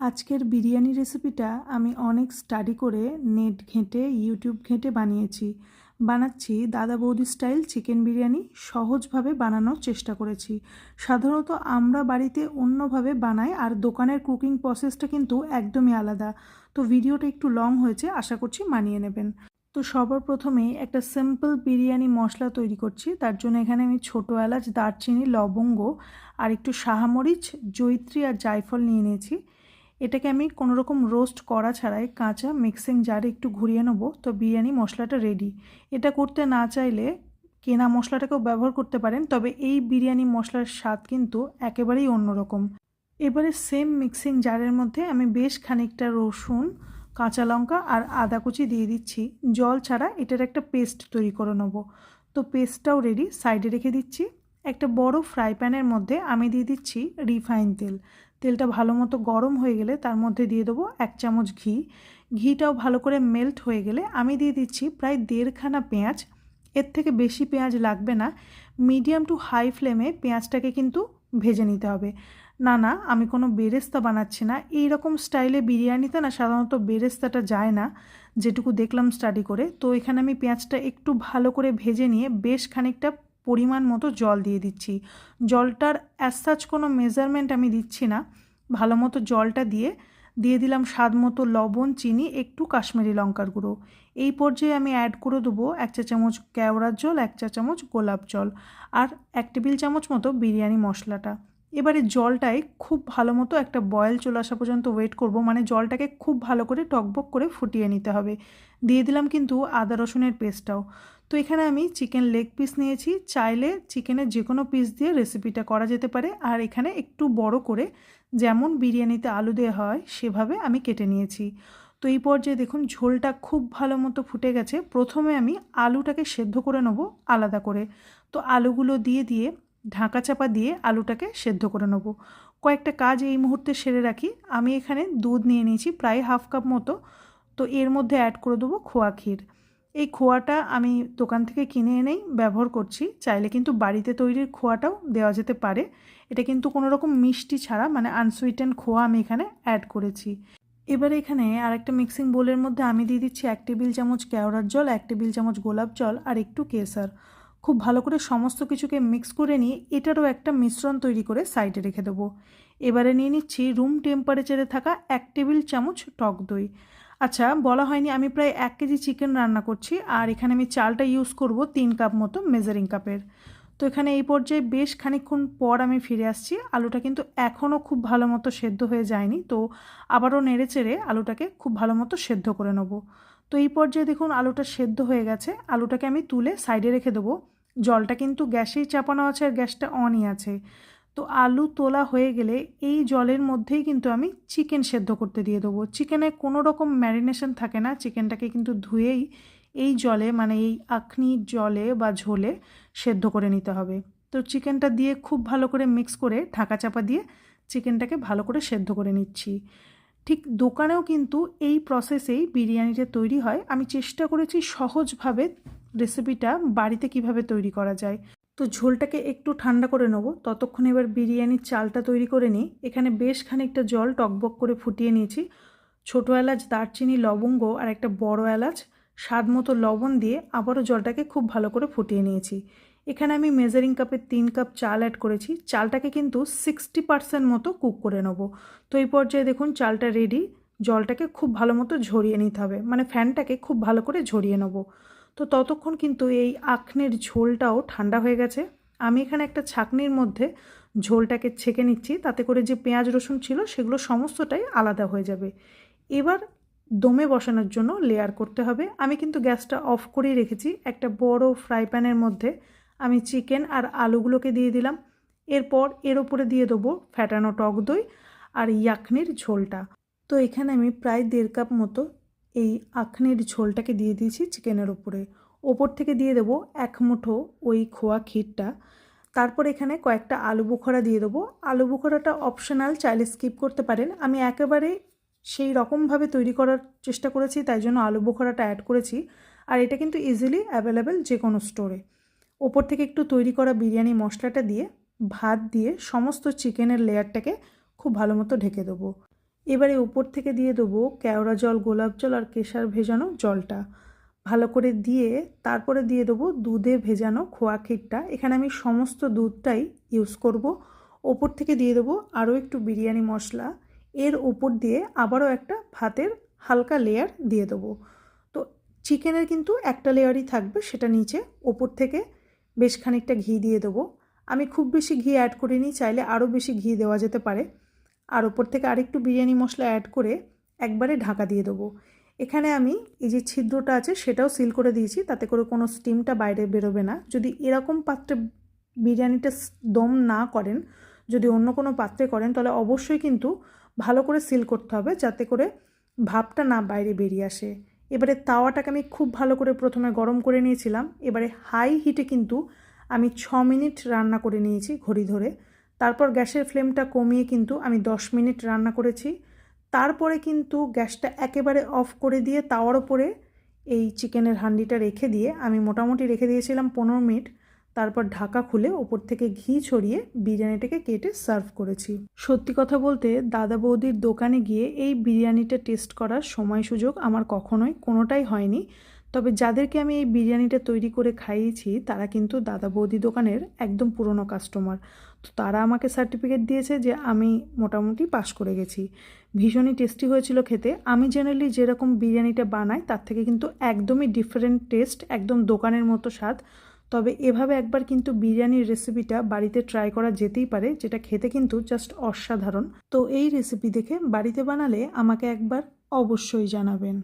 আজকের বিরিয়ানি রেসিপিটা আমি অনেক স্টাডি করে নেট ঘেঁটে, ইউটিউব ঘেঁটে বানিয়েছি। বানাচ্ছি দাদা বৌদি স্টাইল চিকেন বিরিয়ানি সহজভাবে বানানোর চেষ্টা করেছি। সাধারণত আমরা বাড়িতে অন্যভাবে বানাই আর দোকানের কুকিং প্রসেসটা কিন্তু একদমই আলাদা। তো ভিডিওটা একটু লং হয়েছে, আশা করছি মানিয়ে নেবেন। তো সবার প্রথমে একটা সিম্পল বিরিয়ানি মশলা তৈরি করছি। তার জন্য এখানে আমি ছোটো এলাচ, দারচিনি, লবঙ্গ আর একটু শাহামরিচ জৈত্রী আর জায়ফল নিয়ে নিয়েছি। এটাকে আমি কোনো রকম রোস্ট করা ছাড়াই কাঁচা মিক্সিং জারে একটু ঘুরিয়ে নেব। তো বিরিয়ানি মশলাটা রেডি এটা করতে না চাইলে কেনা মশলাটাকেও ব্যবহার করতে পারেন, তবে এই বিরিয়ানি মশলার স্বাদ কিন্তু একেবারেই অন্যরকম। এবারে সেম মিক্সিং জারের মধ্যে আমি বেশ খানিকটা রসুন, কাঁচা লঙ্কা আর আদা কুচি দিয়ে দিচ্ছি। জল ছাড়া এটার একটা পেস্ট তৈরি করে নেব। তো পেস্টটাও রেডি সাইডে রেখে দিচ্ছি। একটা বড় ফ্রাই প্যানের মধ্যে আমি দিয়ে দিচ্ছি রিফাইন তেল। তেলটা ভালো মতো গরম হয়ে গেলে তার মধ্যে দিয়ে দেবো এক চামচ ঘি। ঘিটাও ভালো করে মেল্ট হয়ে গেলে আমি দিয়ে দিচ্ছি প্রায় দেড়খানা পেঁয়াজ। এর থেকে বেশি পেঁয়াজ লাগবে না। মিডিয়াম টু হাই ফ্লেমে পেঁয়াজটাকে কিন্তু ভেজে নিতে হবে। না না, আমি কোনো বেরেস্তা বানাচ্ছি না। এই রকম স্টাইলে বিরিয়ানিতে না সাধারণত বেরেস্তাটা যায় না, যেটুকু দেখলাম স্টাডি করে। তো এখানে আমি পেঁয়াজটা একটু ভালো করে ভেজে নিয়ে বেশ খানিকটা পরিমাণ মতো জল দিয়ে দিচ্ছি। জলটার অ্যাজ সাচ কোনো মেজারমেন্ট আমি দিচ্ছি না। ভালো মতো জলটা দিয়ে দিয়ে দিলাম স্বাদ মতো লবণ, চিনি, একটু কাশ্মীরি লঙ্কার গুঁড়ো। এই পর্যায়ে আমি অ্যাড করে দেবো এক চা চামচ কেওড়ার জল, এক চা চামচ গোলাপ জল আর এক টেবিল চামচ মতো বিরিয়ানি মশলাটা। এবারে জলটায় খুব ভালো মতো একটা বয়েল চলে আসা পর্যন্ত ওয়েট করব। মানে জলটাকে খুব ভালো করে টকবক করে ফুটিয়ে নিতে হবে। দিয়ে দিলাম কিন্তু আদা রসুনের পেস্টটাও তো এখানে আমি চিকেন লেগ পিস নিয়েছি। চাইলে চিকেনের যে কোনো পিস দিয়ে রেসিপিটা করা যেতে পারে। আর এখানে একটু বড় করে যেমন বিরিয়ানিতে আলু দেওয়া হয়, সেভাবে আমি কেটে নিয়েছি। তো এই পর্যায়ে দেখুন, ঝোলটা খুব ভালো মতো ফুটে গেছে। প্রথমে আমি আলুটাকে সেদ্ধ করে নেব আলাদা করে। তো আলুগুলো দিয়ে দিয়ে, ঢাকা চাপা দিয়ে আলুটাকে সেদ্ধ করে নেব। কয়েকটা কাজ এই মুহূর্তে সেরে রাখি। আমি এখানে দুধ নিয়ে নিয়েছি, প্রায় হাফ কাপ মতো। তো এর মধ্যে অ্যাড করে দেবো খোয়া ক্ষীর। এই খোয়াটা আমি দোকান থেকে কিনে এনেই ব্যবহার করছি। চাইলে কিন্তু বাড়িতে তৈরির খোয়াটাও দেওয়া যেতে পারে। এটা কিন্তু কোনো রকম মিষ্টি ছাড়া মানে আনসুইটেন খোয়া আমি এখানে অ্যাড করেছি। এবার এখানে আর একটা মিক্সিং বোলের মধ্যে আমি দিয়ে দিচ্ছি এক টেবিল চামচ কেওড়ার জল, এক টেবিল চামচ গোলাপ জল আর একটু কেসার খুব ভালো করে সমস্ত কিছুকে মিক্স করে নিয়ে এটারও একটা মিশ্রণ তৈরি করে সাইডে রেখে দেবো। এবারে নিয়ে নিচ্ছি রুম টেম্পারেচারে থাকা এক টেবিল চামচ টক দই। আচ্ছা বলা হয়নি আমি প্রায় এক কেজি চিকেন রান্না করছি, আর এখানে আমি চালটা ইউজ করব তিন কাপ মতো মেজারিং কাপের তো এখানে এই পর্যায়ে বেশ খানিক্ষণ পর আমি ফিরে আসছি, আলুটা কিন্তু এখনও খুব ভালো মতো সেদ্ধ হয়ে যায়নি, তো আবারও নেড়ে চেড়ে আলুটাকে খুব ভালো মতো সেদ্ধ করে নেব। তো এই পর্যায়ে দেখুন আলুটা সেদ্ধ হয়ে গেছে, আলুটাকে আমি তুলে সাইডে রেখে দেবো। জলটা কিন্তু গ্যাসেই চাপানো আছে আর গ্যাসটা অনই আছে। তো আলু তোলা হয়ে গেলে এই জলের মধ্যেই কিন্তু আমি চিকেন সেদ্ধ করতে দিয়ে দেবো। চিকেনে কোনো রকম ম্যারিনেশন থাকে না, চিকেনটাকে কিন্তু ধুয়েই এই জলে মানে এই আখনি জলে বা ঝোলে সেদ্ধ করে নিতে হবে। তো চিকেনটা দিয়ে খুব ভালো করে মিক্স করে ঢাকা চাপা দিয়ে চিকেনটাকে ভালো করে সেদ্ধ করে নিচ্ছি। ঠিক দোকানেও কিন্তু এই প্রসেসেই বিরিয়ানিটা তৈরি হয়। আমি চেষ্টা করেছি সহজভাবে রেসিপিটা বাড়িতে কীভাবে তৈরি করা যায়। তো ঝোলটাকে একটু ঠান্ডা করে নেব। ততক্ষণ এবার বিরিয়ানির চালটা তৈরি করে নিই। এখানে বেশ খানিকটা জল টকবক করে ফুটিয়ে নিয়েছি। ছোটো এলাচ, দারচিনি, লবঙ্গ আর একটা বড় এলাচ, স্বাদ মতো লবণ দিয়ে আবারও জলটাকে খুব ভালো করে ফুটিয়ে নিয়েছি। এখানে আমি মেজারিং কাপের তিন কাপ চাল অ্যাড করেছি। চালটাকে কিন্তু সিক্সটি পার্সেন্ট মতো কুক করে নেব। তো এই পর্যায়ে দেখুন চালটা রেডি জলটাকে খুব ভালো মতো ঝরিয়ে নিতে হবে। মানে ফ্যানটাকে খুব ভালো করে ঝরিয়ে নেব। তো ততক্ষণ কিন্তু এই আখনের ঝোলটাও ঠান্ডা হয়ে গেছে। আমি এখানে একটা ছাকনির মধ্যে ঝোলটাকে ছেঁকে নিচ্ছি, তাতে করে যে পেঁয়াজ, রসুন ছিল সেগুলো সমস্তটাই আলাদা হয়ে যাবে। এবার দমে বসানোর জন্য লেয়ার করতে হবে। আমি কিন্তু গ্যাসটা অফ করেই রেখেছি। একটা বড় ফ্রাই প্যানের মধ্যে আমি চিকেন আর আলুগুলোকে দিয়ে দিলাম। এরপর এর ওপরে দিয়ে দেবো ফ্যাটানো টক দই আর ইয়াখনির ঝোলটা। তো এখানে আমি প্রায় দেড় কাপ মতো এই আখনির ঝোলটাকে দিয়ে দিয়েছি চিকেনের ওপরে। ওপর থেকে দিয়ে দেবো এক মুঠো ওই খোয়া ক্ষীরটা। তারপর এখানে কয়েকটা আলু বুখরা দিয়ে দেবো। আলু বুখরাটা অপশনাল চাইলে স্কিপ করতে পারেন। আমি একেবারে সেই রকমভাবে তৈরি করার চেষ্টা করেছি, তাই জন্য আলু বুখরাটা অ্যাড করেছি। আর এটা কিন্তু ইজিলি অ্যাভেলেবেল যে কোনো স্টোরে ওপর থেকে একটু তৈরি করা বিরিয়ানি মশলাটা দিয়ে, ভাত দিয়ে সমস্ত চিকেনের লেয়ারটাকে খুব ভালো মতো ঢেকে দেবো। এবারে উপর থেকে দিয়ে দেবো কেওড়া জল, গোলাপ জল আর কেশার ভেজানো জলটা। ভালো করে দিয়ে তারপরে দিয়ে দেবো দুধে ভেজানো খোয়া ক্ষীরটা। এখানে আমি সমস্ত দুধটাই ইউজ করব। ওপর থেকে দিয়ে দেবো আরও একটু বিরিয়ানি মশলা। এর ওপর দিয়ে আবারও একটা ভাতের হালকা লেয়ার দিয়ে দেবো। তো চিকেনের কিন্তু একটা লেয়ারই থাকবে, সেটা নিচে। ওপর থেকে বেশ খানিকটা ঘি দিয়ে দেবো। আমি খুব বেশি ঘি অ্যাড করিনি, চাইলে আরও বেশি ঘি দেওয়া যেতে পারে। আর ওপর থেকে আরেকটু বিরিয়ানি মশলা অ্যাড করে একবারে ঢাকা দিয়ে দেবো। এখানে আমি এই যে ছিদ্রটা আছে সেটাও সিল করে দিয়েছি, তাতে করে কোনো স্টিমটা বাইরে বেরোবে না। যদি এরকম পাত্রে বিরিয়ানিটা দম না করেন, যদি অন্য কোনো পাত্রে করেন, তাহলে অবশ্যই কিন্তু ভালো করে সিল করতে হবে যাতে করে ভাপটা না বাইরে বেরিয়ে আসে। এবারে তাওয়াটাকে আমি খুব ভালো করে প্রথমে গরম করে নিয়েছিলাম। এবারে হাই হিটে কিন্তু আমি ছ মিনিট রান্না করে নিয়েছি ঘড়ি ধরে। তারপর গ্যাসের ফ্লেমটা কমিয়ে কিন্তু আমি দশ মিনিট রান্না করেছি। তারপরে কিন্তু গ্যাসটা একেবারে অফ করে দিয়ে তাওয়ার ওপরে এই চিকেনের হান্ডিটা রেখে দিয়ে আমি মোটামুটি রেখে দিয়েছিলাম পনেরো মিনিট। তারপর ঢাকা খুলে ওপর থেকে ঘি ছড়িয়ে বিরিয়ানিটাকে কেটে সার্ভ করেছি। সত্যি কথা বলতে দাদা বৌদির দোকানে গিয়ে এই বিরিয়ানিটা টেস্ট করার সময় সুযোগ আমার কখনোই কোনোটাই হয়নি। তবে যাদেরকে আমি এই বিরিয়ানিটা তৈরি করে খাইয়েছি, তারা কিন্তু দাদা বৌদি দোকানের একদম পুরনো কাস্টমার তো তারা আমাকে সার্টিফিকেট দিয়েছে যে আমি মোটামুটি পাশ করে গেছি। ভীষণই টেস্টি হয়েছিল খেতে। আমি জেনারেলি যেরকম বিরিয়ানিটা বানাই, তার থেকে কিন্তু একদমই ডিফারেন্ট টেস্ট একদম দোকানের মতো স্বাদ। তবে এভাবে একবার কিন্তু বিরিয়ানির রেসিপিটা বাড়িতে ট্রাই করা যেতেই পারে, যেটা খেতে কিন্তু জাস্ট অসাধারণ। তো এই রেসিপি দেখে বাড়িতে বানালে আমাকে একবার অবশ্যই জানাবেন।